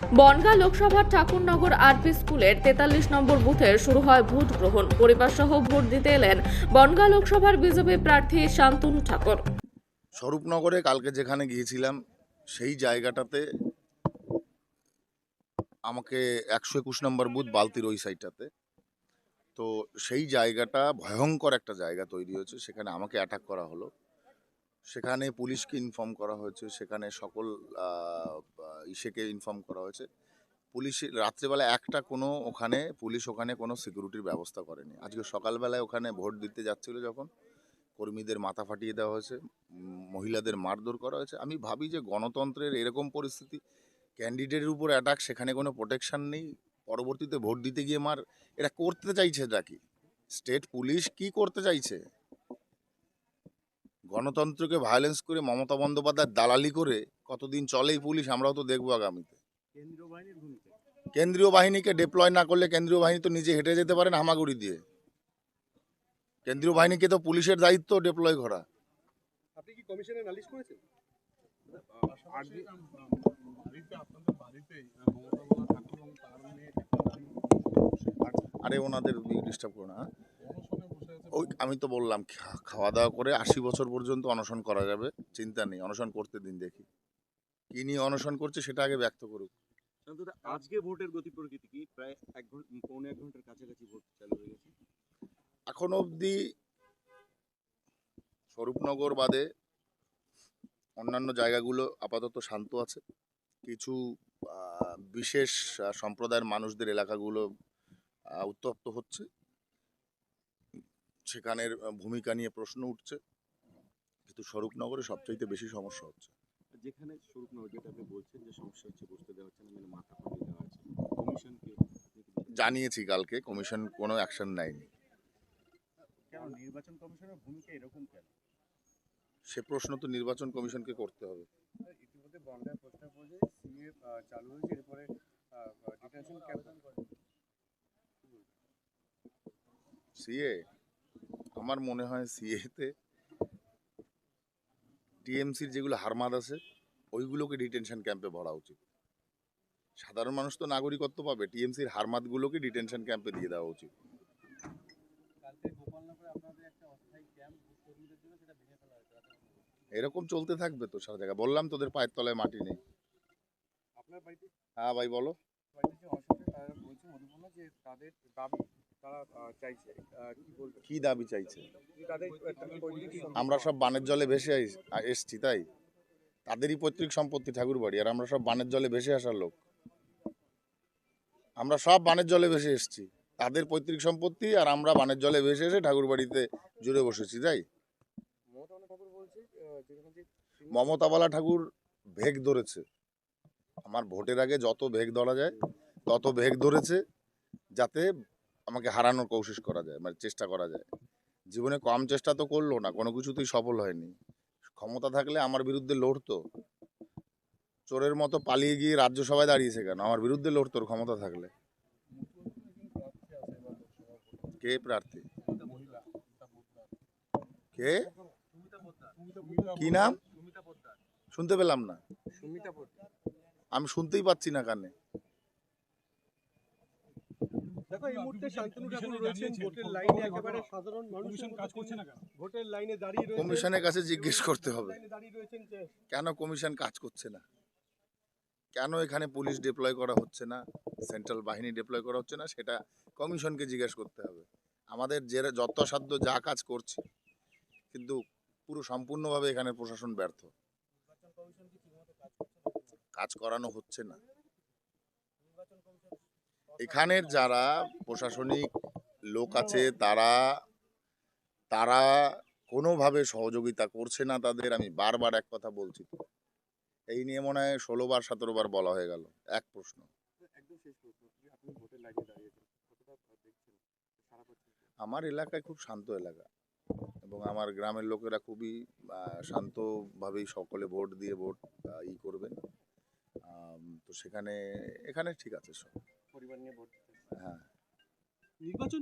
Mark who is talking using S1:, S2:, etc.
S1: বনগাঁ লোকসভার ঠাকুরনগর আরপি স্কুলের তেতাল্লিশ নম্বর বুথে শুরু হয় ভোট গ্রহণ। পরিবার সহ ভোট দিতে এলেন বনগাঁ লোকসভার বিজেপি প্রার্থী শান্তনু ঠাকুর।
S2: স্বরূপনগরে কালকে যেখানে গিয়েছিলাম, সেই জায়গাটাতে আমাকে একশো একুশ নম্বর বুথ বালতির ওই সাইডটাতে। তো সেই জায়গাটা ভয়ঙ্কর একটা জায়গা তৈরি হয়েছে, সেখানে আমাকে অ্যাটাক করা হলো। সেখানে পুলিশকে ইনফর্ম করা হয়েছে, সেখানে সকল ইসেকে ইনফর্ম করা হয়েছে। পুলিশ রাত্রেবেলা একটা কোনো ওখানে, পুলিশ ওখানে কোনো সিকিউরিটির ব্যবস্থা করেনি। আজকে সকালবেলায় ওখানে ভোট দিতে যাচ্ছিল যখন, কর্মীদের মাথা ফাটিয়ে দেওয়া হয়েছে মহিলাদের মারধর করা হয়েছে। আমি ভাবি যে গণতন্ত্রের এরকম পরিস্থিতি ক্যান্ডিডেটের উপর অ্যাটাক সেখানে কোনো প্রোটেকশান নেই, পরবর্তীতে ভোট দিতে গিয়ে মার এটা করতে চাইছে এটা কি? স্টেট পুলিশ কি করতে চাইছে? গণতন্ত্রকে ভায়োলেন্স করে মমতা বন্দ্যোপাধ্যায় দালালি করে কতদিন চলেই পুলিশ আমরাও তো দেখব আগামীতে।
S3: কেন্দ্রীয়
S2: বাহিনীকে ডিপ্লয় না করলে কেন্দ্রীয় বাহিনী তো নিজে হেঁটে যেতে পারে হামাগুড়ি দিয়ে। কেন্দ্রীয় বাহিনীকে তো পুলিশের দায়িত্ব ডিপ্লয় করা।
S3: আপনি কি কমিশনে নালিশ করেছেন?
S4: বাড়িতে আপনাদের বাড়িতেই মমতা বলা ঠাকুর এবং তার মেয়ে
S2: আরে ওনাদের ডিস্টার্ব করো না হ্যাঁ?
S4: অনশনে বসে আছে
S2: ওই আমি তো বললাম খাওয়া দাওয়া করে আশি বছর পর্যন্ত অনশন করা যাবে চিন্তা নেই অনশন করতে দিন দেখি। কি নিয়ে অনশন করছে সেটা আগে ব্যক্ত করুক।
S3: আজকে ভোটের গতি প্রকৃতি কি? প্রায় এক ঘণ্টা পৌনে এক ঘণ্টার কাছাকাছি ভোট চালু হয়ে গেছে।
S2: এখন অবধি স্বরূপনগর বাদে অন্যান্য জায়গাগুলো আপাতত শান্ত আছে। কিছু বিশেষ সম্প্রদায়ের মানুষদের এলাকাগুলো উত্তপ্ত হচ্ছে। সেখানের ভূমিকা নিয়ে প্রশ্ন উঠছে। কিন্তু স্বরূপনগরে সবচাইতে বেশি সমস্যা হচ্ছে।
S3: যেখানে স্বরূপনগর যেটা আপনি বলছেন যে সমস্যা হচ্ছে বসতে দেওয়া হচ্ছে না মানে মাথা ফাটিয়ে দেওয়া আছে কমিশনকে?
S2: জানিয়েছি কালকে কমিশন কোনো অ্যাকশন নেয়নি।
S3: কেন? নির্বাচন কমিশনের ভূমিকা এরকম কেন?
S2: সে প্রশ্ন তো নির্বাচন কমিশনকে করতে হবে।
S3: ইতিমধ্যে বন্ডায় প্রশ্ন পড়ে সিএ চালু হয়েছে এরপরে ডিটেনশন ক্যাম্প
S2: সিএ? আমার মনে হয় সিএতে টিএমসির যেগুলো হারমাদ আছে ওইগুলোকে ডিটেনশন ক্যাম্পে ভরা উচিত। সাধারণ মানুষ তো নাগরিকত্ব পাবে টিএমসির হারমাদগুলোকে ডিটেনশন ক্যাম্পে দিয়ে দেওয়া উচিত। এরকম চলতে থাকবে তো সারা জায়গায়। বললাম তোদের পায়ের তলায় মাটি নেই। হ্যাঁ ভাই বলো।
S3: যে তাদের দাবি তারা আহ, চাইছে কি বলবে
S2: কি দাবি চাইছে? আমরা সব বানের জলে ভেসে এসছি তাই? তাদেরই পৈতৃক সম্পত্তি ঠাকুর বাড়ি আর আমরা সব বানের জলে ভেসে আসার লোক। আমরা সব বানের জলে ভেসে এসছি। তাদের পৈতৃক সম্পত্তি আর আমরা বানের জলে ভেসে এসে ঠাকুর বাড়িতে জুড়ে বসেছি তাই? মমতাবালা ঠাকুর ভেগ ধরেছে। আমার ভোটের আগে যত ভেগ ধরা যায় তত ভেগ ধরেছে যাতে আমাকে হারানোর কৌশিশ করা যায় মানে চেষ্টা করা যায়। জীবনে কম চেষ্টা তো করল না, কোনো কিছুতেই সফল হয়নি। ক্ষমতা থাকলে আমার বিরুদ্ধে লড়তো। চোরের মতো পালিয়ে গিয়ে রাজ্যসভায় দাঁড়িয়েছে কেন? আমার বিরুদ্ধে লড়তো ওর ক্ষমতা থাকলে। কে প্রার্থী? কে? কি নাম? শুনতে পেলাম না। আমি শুনতেই পাচ্ছি না কানে।
S5: দেখো এই মুহূর্তে শান্তনু ঠাকুর রয়েছেন ভোটের লাইনে একেবারে সাধারণ মানুষ
S4: কাজ করছে না
S5: ভোটের লাইনে দাঁড়িয়ে রয়েছেন।
S2: কমিশনের কাছে জিজ্ঞেস করতে হবে। কেন কমিশন কাজ করছে না? কেন এখানে পুলিশ ডিপ্লয় করা হচ্ছে না? সেন্ট্রাল বাহিনী ডিপ্লয় করা হচ্ছে না? সেটা কমিশনকে জিজ্ঞেস করতে হবে। আমাদের যে যথাসাধ্য যা কাজ করছি কিন্তু পুরো সম্পূর্ণভাবে এখানে প্রশাসন ব্যর্থ। কাজ করানো হচ্ছে না। এখানের যারা প্রশাসনিক লোক আছে, তারা তারা কোনোভাবে সহযোগিতা করছে না তাদের, আমি বারবার এক কথা বলছি। তো এই নিয়ে মনে হয় ষোলো বার সতেরো বার বলা হয়ে গেল। এক প্রশ্ন। আমার এলাকায় খুব শান্ত এলাকা এবং আমার গ্রামের লোকেরা খুবই শান্তভাবেই সকলে ভোট দিয়ে ভোট ই করবেন। তো সেখানে, এখানে ঠিক আছে সব।
S3: পরিবার নিয়ে ভোট দিতে।
S2: হ্যাঁ
S5: নির্বাচন